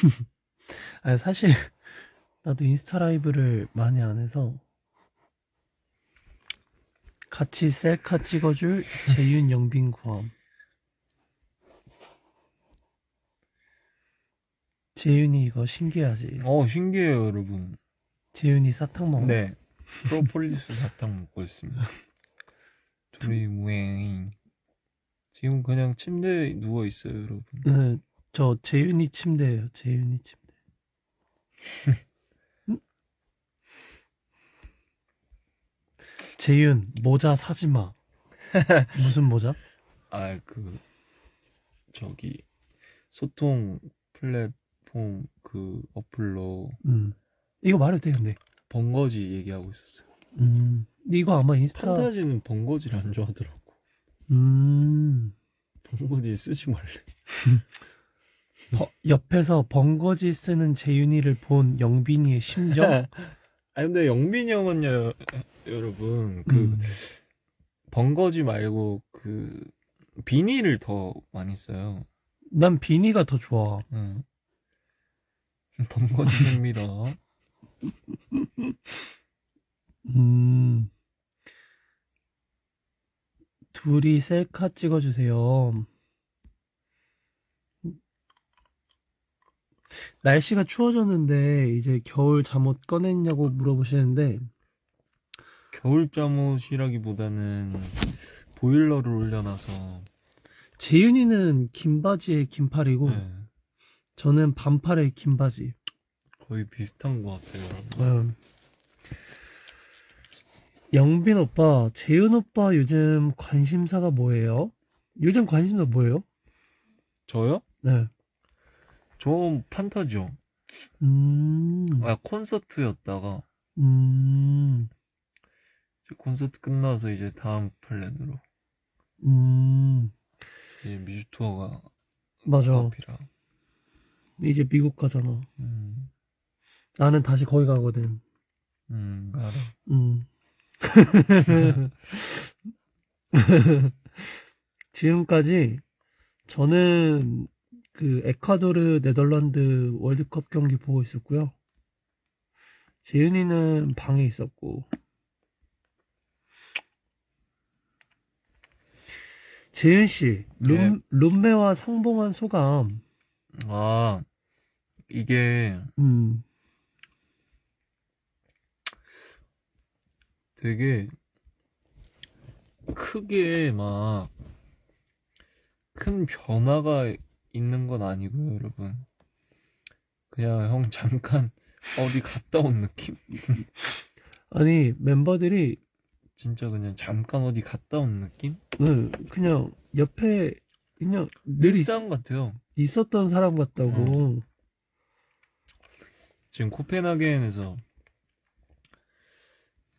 아니, 사실, 나도 인스타 라이브를 많이 안 해서, 같이 셀카 찍어줄 재윤 영빈 구함. 재윤이 이거 신기하지? 어 신기해요 여러분. 재윤이 사탕 먹는 네. 프로폴리스 사탕 먹고 있습니다. 둘이 무행. 지금 그냥 침대에 누워 있어요 여러분. 네, 저 재윤이 침대예요. 재윤이 침대. 음? 재윤 모자 사지 마. 무슨 모자? 아 그 저기 소통 플랫폼 그 어플로 음. 이거 말해도 돼 근데. 번거지 얘기하고 있었어요. 음. 이거 아마 인스타. 판타지는 번거지를 안 좋아하더라고. 음. 번거지 쓰지 말래. 버- 옆에서 번거지 쓰는 재윤이를 본 영빈이의 심정. 아 근데 영빈이 형은요 여러분 그 음. 번거지 말고 그 비닐을 더 많이 써요. 난 비니가 더 좋아. 응. 번거지입니다. 음. 둘이 셀카 찍어주세요. 날씨가 추워졌는데 이제 겨울 잠옷 꺼냈냐고 물어보시는데 겨울 잠옷이라기보다는 보일러를 올려놔서 재윤이는 긴 바지에 긴 팔이고 네, 저는 반팔에 긴 바지. 거의 비슷한 것 같아요. 여러분. 음. 영빈 오빠, 재윤 오빠 요즘 관심사가 뭐예요? 요즘 관심사 뭐예요? 저요? 네. 저 판타죠. 음, 아 콘서트였다가 음, 이제 콘서트 끝나서 이제 다음 플랜으로 음, 이제 뮤직 투어가 맞아. 코앞이라. 이제 미국 가잖아. 음, 나는 다시 거기 가거든. 음, 알아. 음. 지금까지 저는 그 에콰도르 네덜란드 월드컵 경기 보고 있었고요. 재윤이는 방에 있었고. 재윤 씨, 룸, 네. 룸메와 성봉한 소감. 아 이게 음, 되게 크게 막 큰 변화가 있는 건 아니고요, 여러분. 그냥 형 잠깐 어디 갔다 온 느낌? 아니 멤버들이 진짜 그냥 잠깐 어디 갔다 온 느낌? 네, 그냥 옆에 그냥 늘 있, 일상 같아요. 있었던 사람 같다고. 지금 코펜하겐에서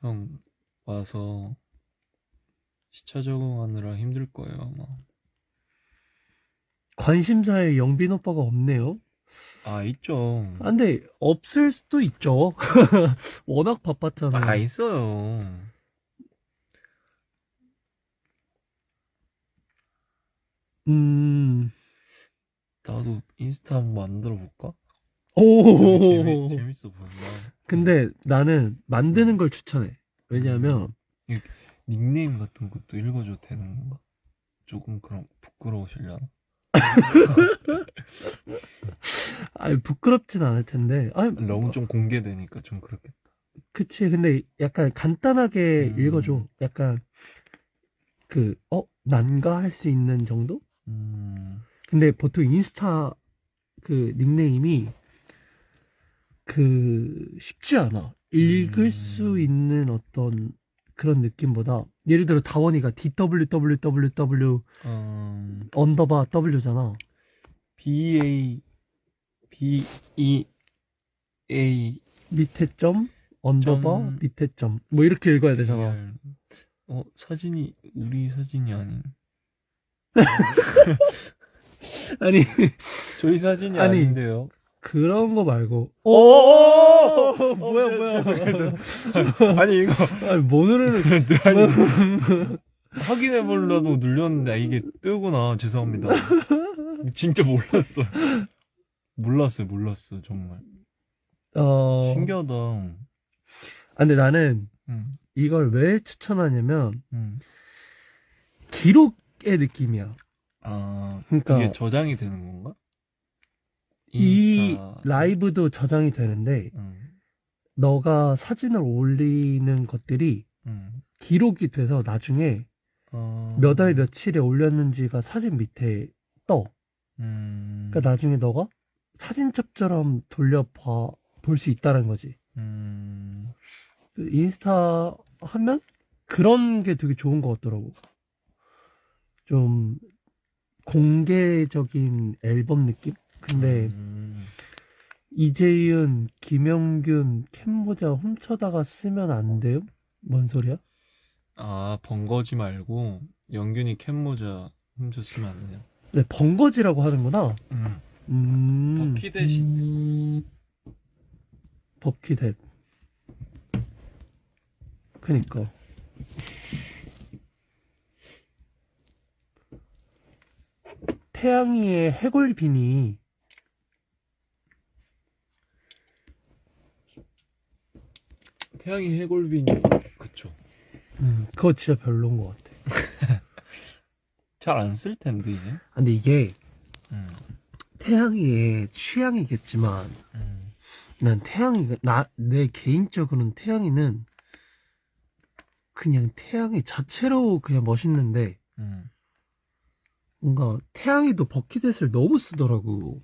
형 와서 시차 적응하느라 힘들 거예요, 아마. 관심사에 영빈 오빠가 없네요. 아, 있죠. 아, 근데 없을 수도 있죠. 워낙 바빴잖아요. 아, 있어요. 음, 나도 인스타 한번 만들어 볼까? 오. 재미, 재밌어 보인다. 근데 나는 만드는 걸 추천해. 왜냐면 닉네임 같은 것도 읽어줘도 되는 건가? 조금 그럼 부끄러우시려나? 아 부끄럽진 않을 텐데. 아, 너무 좀 공개되니까 좀 그렇겠다. 그치. 근데 약간 간단하게 음. 읽어줘. 약간 그 어, 난가 할 수 있는 정도? 음, 근데 보통 인스타 그 닉네임이 그 쉽지 않아. 읽을 음. 수 있는 어떤 그런 느낌보다 예를 들어 다원이가 DWWWW 음, 언더바 W잖아. B A B E A 밑에 점 언더바 점, 밑에 점 뭐 이렇게 읽어야 되잖아. R. 어 사진이 우리 사진이 아닌 아니 저희 사진이 아니. 인데요 그런 거 말고. 오, 오, 뭐야 뭐야. 아니 이거 아니 뭐 누르는 아니 확인해 보려고 눌렸는데 아, 이게 뜨구나 죄송합니다. 진짜 몰랐어. 몰랐어요, 몰랐어, 정말. 어, 신기하다. 아, 근데 나는 음, 이걸 왜 추천하냐면, 음. 기록의 느낌이야. 아, 그러니까 이게 저장이 되는 건가? 이 인스타. 라이브도 저장이 되는데, 음, 너가 사진을 올리는 것들이 음. 기록이 돼서 나중에 어, 몇 월 며칠에 올렸는지가 사진 밑에 떠. 음, 그러니까 나중에 너가 사진첩처럼 돌려봐 볼 수 있다는 거지. 음, 그 인스타 하면 그런 게 되게 좋은 것 같더라고. 좀 공개적인 앨범 느낌? 근데 음, 이재윤, 김영균, 캔모자 훔쳐다가 쓰면 안 돼요? 뭔 소리야? 아, 번거지 말고, 영균이 캔모자 훔쳤으면 안 되냐? 네, 번거지라고 하는구나. 음. 음. 버킷햇이 버킷햇. 그니까. 태양이의 해골빈이 태양이 해골빈이, 그쵸. 음, 그거 진짜 별로인 것 같아. 잘 안 쓸 텐데, 이제. 아, 근데 이게 음, 태양이의 취향이겠지만 음, 난 태양이가 나 내 개인적으로는 태양이는 그냥 태양이 자체로 그냥 멋있는데 음. 뭔가 태양이도 버킷햇을 너무 쓰더라고.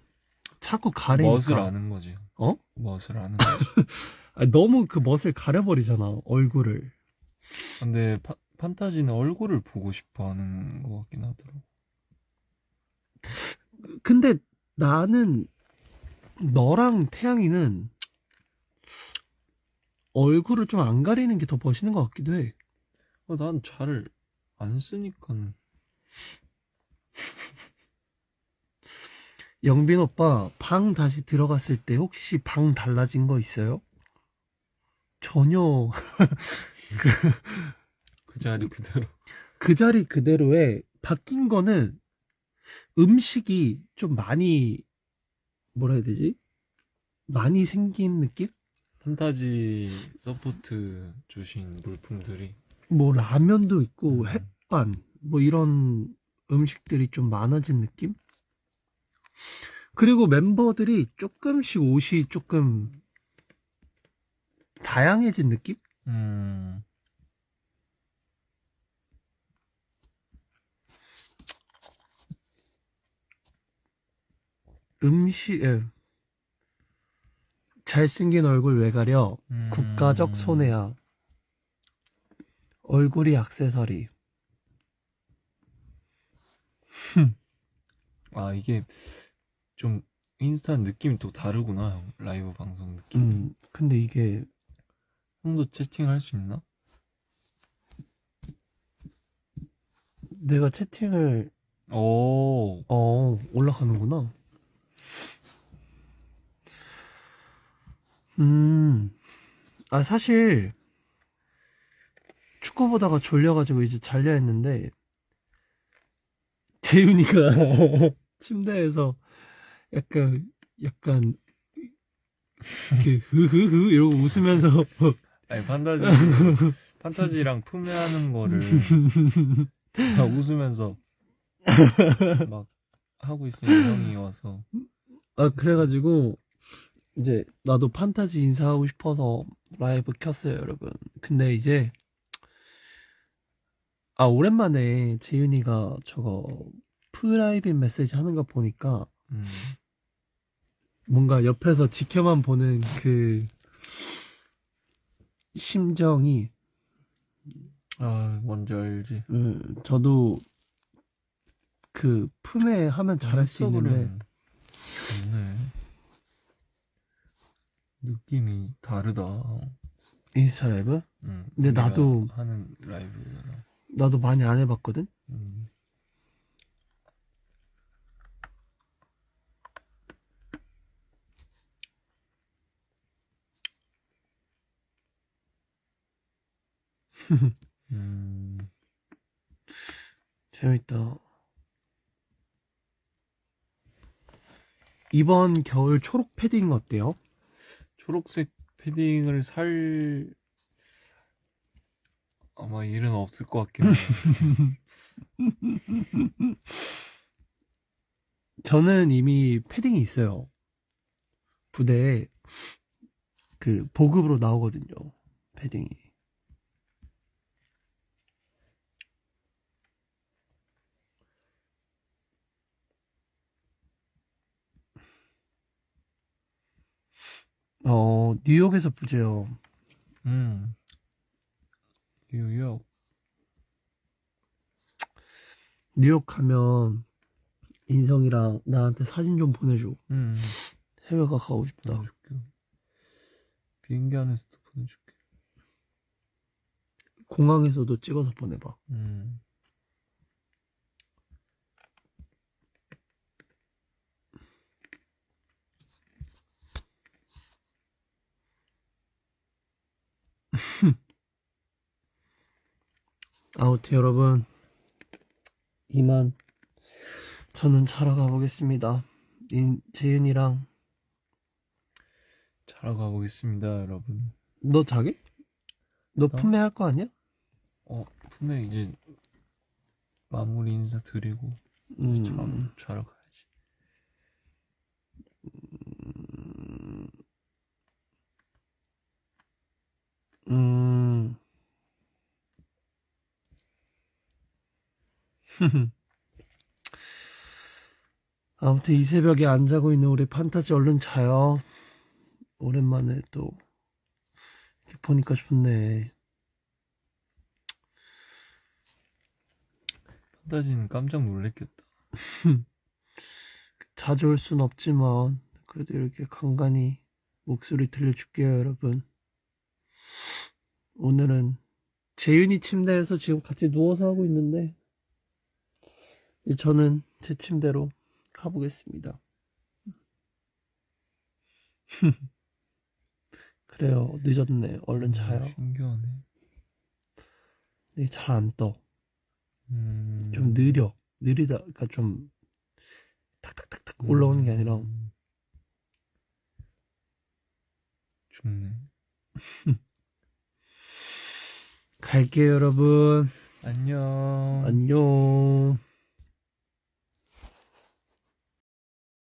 자꾸 가리니까. 멋을 아는 거지. 어? 멋을 아는 거지. 아니, 너무 그 멋을 가려버리잖아 얼굴을. 근데 파, 판타지는 얼굴을 보고 싶어 하는 것 같긴 하더라고. 근데 나는 너랑 태양이는 얼굴을 좀 안 가리는 게 더 멋있는 것 같기도 해. 어, 난잘 안 쓰니까는. 영빈 오빠 방 다시 들어갔을 때 혹시 방 달라진 거 있어요? 전혀 그 자리 그대로. 그 자리 그대로에 바뀐 거는 음식이 좀 많이 뭐라 해야 되지? 많이 생긴 느낌? 판타지 서포트 주신 물품들이. 뭐 라면도 있고 음. 햇반 뭐 이런 음식들이 좀 많아진 느낌? 그리고 멤버들이 조금씩 옷이 조금 다양해진 느낌? 음, 음식, 예. 잘생긴 얼굴 왜 가려? 음. 국가적 손해야. 얼굴이 액세서리. 아, 이게 좀 인스타 느낌이 또 다르구나. 형. 라이브 방송 느낌. 음, 근데 이게 형도 채팅할 수 있나? 내가 채팅을, 오, 어, 올라가는구나. 음, 아, 사실, 축구 보다가 졸려가지고 이제 잘려 했는데, 재윤이가 침대에서 약간, 약간, 이렇게, 흐흐흐, 이러고 웃으면서, 아니 판타지 판타지랑 품에 하는 거를 막 웃으면서 막 하고 있으면 형이 와서 아, 그래가지고, 이제, 나도 판타지 인사하고 싶어서 라이브 켰어요, 여러분. 근데 이제, 아, 오랜만에 재윤이가 저거, 프라이빗 메시지 하는 거 보니까, 음, 뭔가 옆에서 지켜만 보는 그, 심정이, 아 뭔지 알지. 음, 저도, 그, 품에 하면 잘할 수 있는데, 좋네. 느낌이 다르다. 인스타 라이브? 음, 근데 우리가 나도- 하는 라이브랑. 나도 많이 안 해봤거든? 음. 음, 재밌다. 이번 겨울 초록 패딩 어때요? 초록색 패딩을 살 아마 일은 없을 것 같긴 해요. 저는 이미 패딩이 있어요. 부대에 그 보급으로 나오거든요. 패딩이. 어, 뉴욕에서 보재요. 음. 뉴욕. 뉴욕 가면 인성이랑 나한테 사진 좀 보내줘. 음. 해외가 가고 싶다. 보내줄게. 비행기 안에서도 보내줄게. 공항에서도 찍어서 보내봐. 음. 아무튼 여러분 이만 저는 자러 가보겠습니다. 인, 재윤이랑 자러 가보겠습니다, 여러분. 너 자게? 너 어? 품에 할 거 아니야? 어, 분명 이제 마무리 인사 드리고 음, 자러 가 아무튼 이 새벽에 안 자고 있는 우리 판타지 얼른 자요. 오랜만에 또 이렇게 보니까 좋네. 판타지는 깜짝 놀랬겠다. 자주 올 순 없지만 그래도 이렇게 간간히 목소리 들려줄게요 여러분 오늘은 재윤이 침대에서 지금 같이 누워서 하고 있는데 저는 제 침대로 가보겠습니다 그래요 늦었네 얼른 자요 음, 신기하네. 근데 잘 안떠좀 음. 느려 느리다 그러니까 좀 탁탁탁탁 올라오는 게 아니라 음. 좋네. 갈게요 여러분 안녕. 안녕